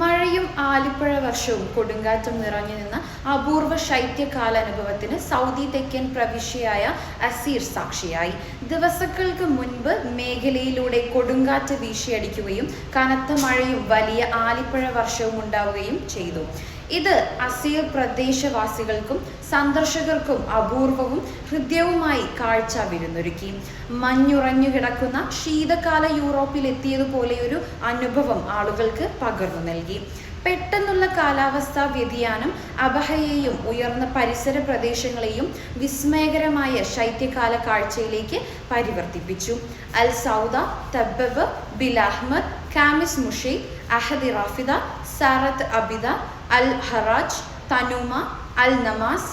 മഴയും ആലിപ്പഴ വർഷവും കൊടുങ്കാറ്റും നിറഞ്ഞു നിന്ന അപൂർവ ശൈത്യകാലാനുഭവത്തിന് സൗദി തെക്കൻ പ്രവിശ്യയായ അസീർ സാക്ഷിയായി. ദിവസങ്ങൾക്ക് മുൻപ് മേഖലയിലൂടെ കൊടുങ്കാറ്റ് വീശിയടിക്കുകയും കനത്ത മഴയും വലിയ ആലിപ്പഴ വർഷവും ഉണ്ടാവുകയും ചെയ്തു. ഇത് അസീർ പ്രദേശവാസികൾക്കും സന്ദർശകർക്കും അപൂർവവും ഹൃദ്യവുമായി കാഴ്ച വിരുന്നൊരുക്കി. മഞ്ഞുറഞ്ഞു കിടക്കുന്ന ശീതകാല യൂറോപ്പിൽ എത്തിയതുപോലെയൊരു അനുഭവം ആളുകൾക്ക് പകർന്നു നൽകി. പെട്ടെന്നുള്ള കാലാവസ്ഥാ വ്യതിയാനം അബഹയെയും ഉയർന്ന പരിസര പ്രദേശങ്ങളെയും വിസ്മയകരമായ ശൈത്യകാല കാഴ്ചയിലേക്ക് പരിവർത്തിപ്പിച്ചു. Al Soudah Tabab bill Ahmad Khamis Mushait Ahad Rafidah Sarat Abidah Al Harajah Tanomah Al Namas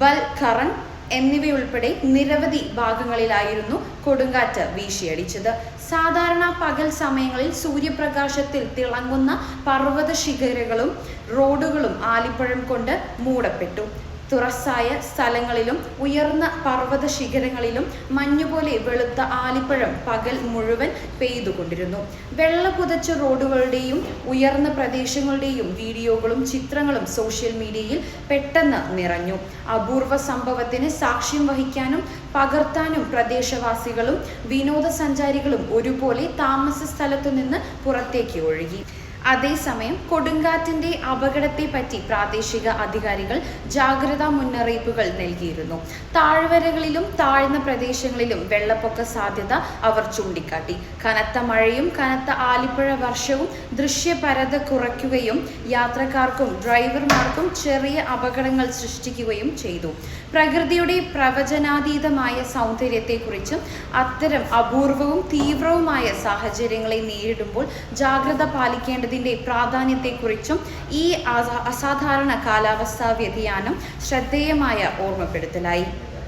Balqarn എന്നിവയുൾപ്പെടെ നിരവധി ഭാഗങ്ങളിലായിരുന്നു കൊടുങ്കാറ്റ് വീശിയടിച്ചത്. സാധാരണ പകൽ സമയങ്ങളിൽ സൂര്യപ്രകാശത്തിൽ തിളങ്ങുന്ന പർവത ശിഖരങ്ങളും റോഡുകളും ആലിപ്പഴം കൊണ്ട് മൂടപ്പെട്ടു. തുറസായ സ്ഥലങ്ങളിലും ഉയർന്ന പർവത ശിഖരങ്ങളിലും മഞ്ഞുപോലെ വെളുത്ത ആലിപ്പഴം പകൽ മുഴുവൻ പെയ്തുകൊണ്ടിരുന്നു. വെള്ള പുതച്ച റോഡുകളുടെയും ഉയർന്ന പ്രദേശങ്ങളുടെയും വീഡിയോകളും ചിത്രങ്ങളും സോഷ്യൽ മീഡിയയിൽ പെട്ടെന്ന് നിറഞ്ഞു. അപൂർവ സംഭവത്തിന് സാക്ഷ്യം വഹിക്കാനും പകർത്താനും പ്രദേശവാസികളും വിനോദസഞ്ചാരികളും ഒരുപോലെ താമസ സ്ഥലത്തു നിന്ന് പുറത്തേക്ക് ഒഴുകി. അതേസമയം കൊടുങ്കാറ്റിന്റെ അപകടത്തെപ്പറ്റി പ്രാദേശിക അധികാരികൾ ജാഗ്രതാ മുന്നറിയിപ്പുകൾ നൽകിയിരുന്നു. താഴ്വരകളിലും താഴ്ന്ന പ്രദേശങ്ങളിലും വെള്ളപ്പൊക്ക സാധ്യത അവർ ചൂണ്ടിക്കാട്ടി. കനത്ത മഴയും കനത്ത ആലിപ്പുഴ വർഷവും ദൃശ്യപരത കുറയ്ക്കുകയും യാത്രക്കാർക്കും ഡ്രൈവർമാർക്കും ചെറിയ അപകടങ്ങൾ സൃഷ്ടിക്കുകയും ചെയ്തു. പ്രകൃതിയുടെ പ്രവചനാതീതമായ സൗന്ദര്യത്തെക്കുറിച്ചും അത്തരം അപൂർവവും തീവ്രവുമായ സാഹചര്യങ്ങളെ നേരിടുമ്പോൾ ജാഗ്രത പാലിക്കേണ്ടതിന്റെ പ്രാധാന്യത്തെക്കുറിച്ചും ഈ അസാധാരണ കാലാവസ്ഥാ വ്യതിയാനം ശ്രദ്ധേയമായ ഓർമ്മപ്പെടുത്തലായി.